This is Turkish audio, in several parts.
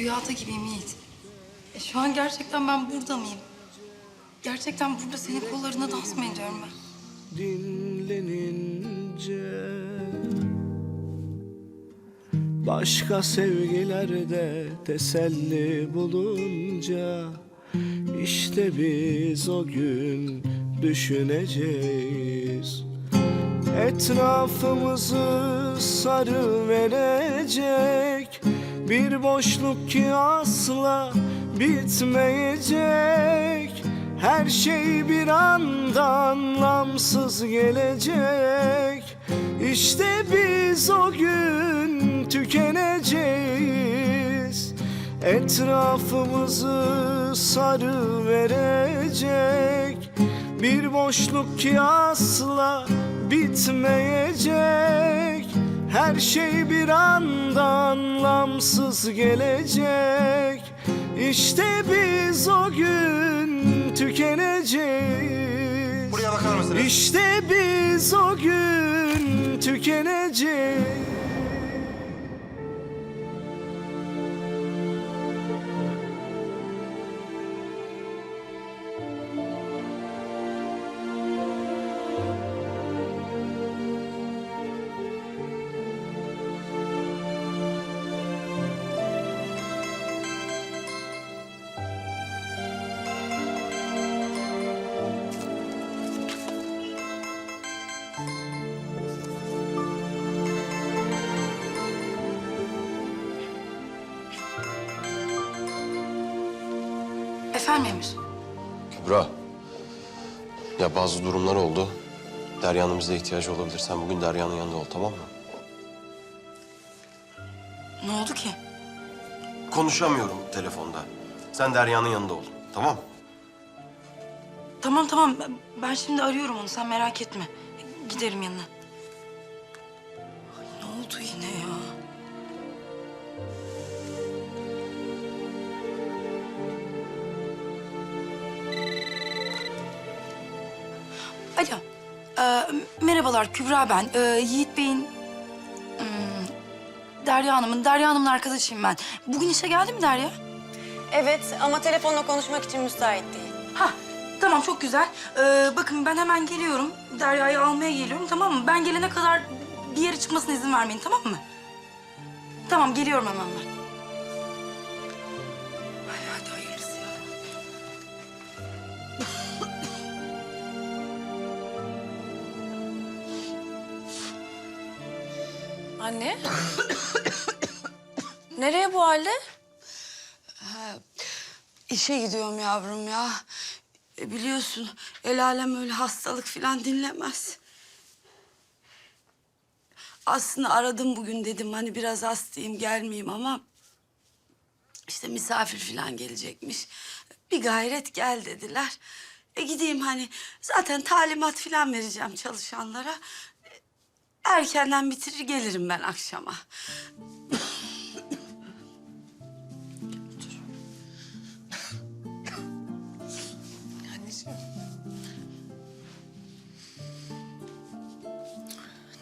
rüyada gibiyim Yiğit. E, şu an gerçekten ben burada mıyım? Gerçekten burada senin kollarına dans mı ediyorum ben? dinlenince Başka sevgilerde teselli bulunca işte biz o gün düşüneceğiz Etrafımızı sarı verecek Bir boşluk ki asla bitmeyecek. Her şey bir anda anlamsız gelecek. İşte biz o gün tükeneceğiz. Etrafımızı sarı verecek. Bir boşluk ki asla bitmeyecek Her şey bir anda anlamsız gelecek. İşte biz o gün tükeneceğiz. Buraya bakar mısınız? İşte biz o gün tükeneceğiz Efendim Emir? Kübra. Ya bazı durumlar oldu. Derya'nın bize ihtiyacı olabilir. Sen bugün Derya'nın yanında ol tamam mı? Ne oldu ki? Konuşamıyorum telefonda. Sen Derya'nın yanında ol. Tamam mı? Tamam tamam ben, ben şimdi arıyorum onu sen merak etme. Giderim yanına. Ay, ne oldu yine ya? Alo. Ee, merhabalar Kübra ben. Ee, Yiğit Bey'in... hmm, Derya Hanım'ın, Derya Hanım'ın arkadaşıyım ben. Bugün işe geldi mi Derya? Evet ama telefonla konuşmak için müsait değil. Ha tamam çok güzel. Ee, bakın ben hemen geliyorum. Derya'yı almaya geliyorum tamam mı? Ben gelene kadar bir yere çıkmasına izin vermeyin tamam mı? Tamam geliyorum hemen ben. Anne? Nereye bu halde? İşe gidiyorum yavrum ya. E, biliyorsun el alem öyle hastalık falan dinlemez. Aslında aradım bugün dedim hani biraz hastayım gelmeyeyim ama... ...işte misafir falan gelecekmiş. Bir gayret gel dediler. E gideyim hani zaten talimat falan vereceğim çalışanlara. Erkenden bitirir gelirim ben akşama. Anneciğim.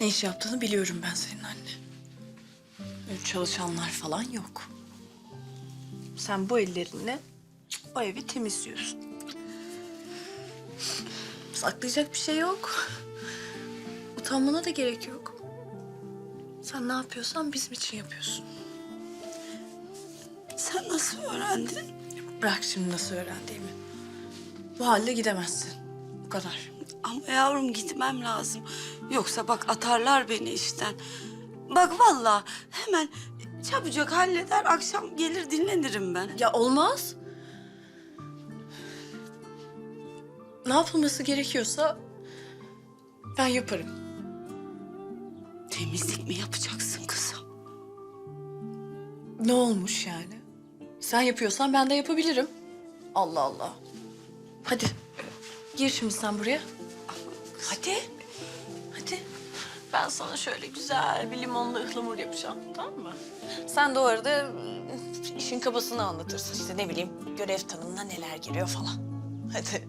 Ne iş yaptığını biliyorum ben senin anne. Öyle çalışanlar falan yok. Sen bu ellerinle o evi temizliyorsun. Saklayacak bir şey yok. Utanmana da gerek yok. Sen ne yapıyorsan bizim için yapıyorsun. Sen nasıl öğrendin? Bırak şimdi nasıl öğrendiğimi. Bu halde gidemezsin. Bu kadar. Ama yavrum gitmem lazım. Yoksa bak atarlar beni işten. Bak vallahi hemen çabucak halleder akşam gelir dinlenirim ben. Ya olmaz. Ne yapılması gerekiyorsa ben yaparım. Temizlik mi yapacaksın kızım? Ne olmuş yani? Sen yapıyorsan ben de yapabilirim. Allah Allah. Hadi gir şimdi sen buraya. Hadi. Hadi. Ben sana şöyle güzel bir limonlu ıhlamur yapacağım tamam mı? Sen de o arada ıı, işin kabasını anlatırsın. İşte ne bileyim görev tanımına neler giriyor falan. Hadi.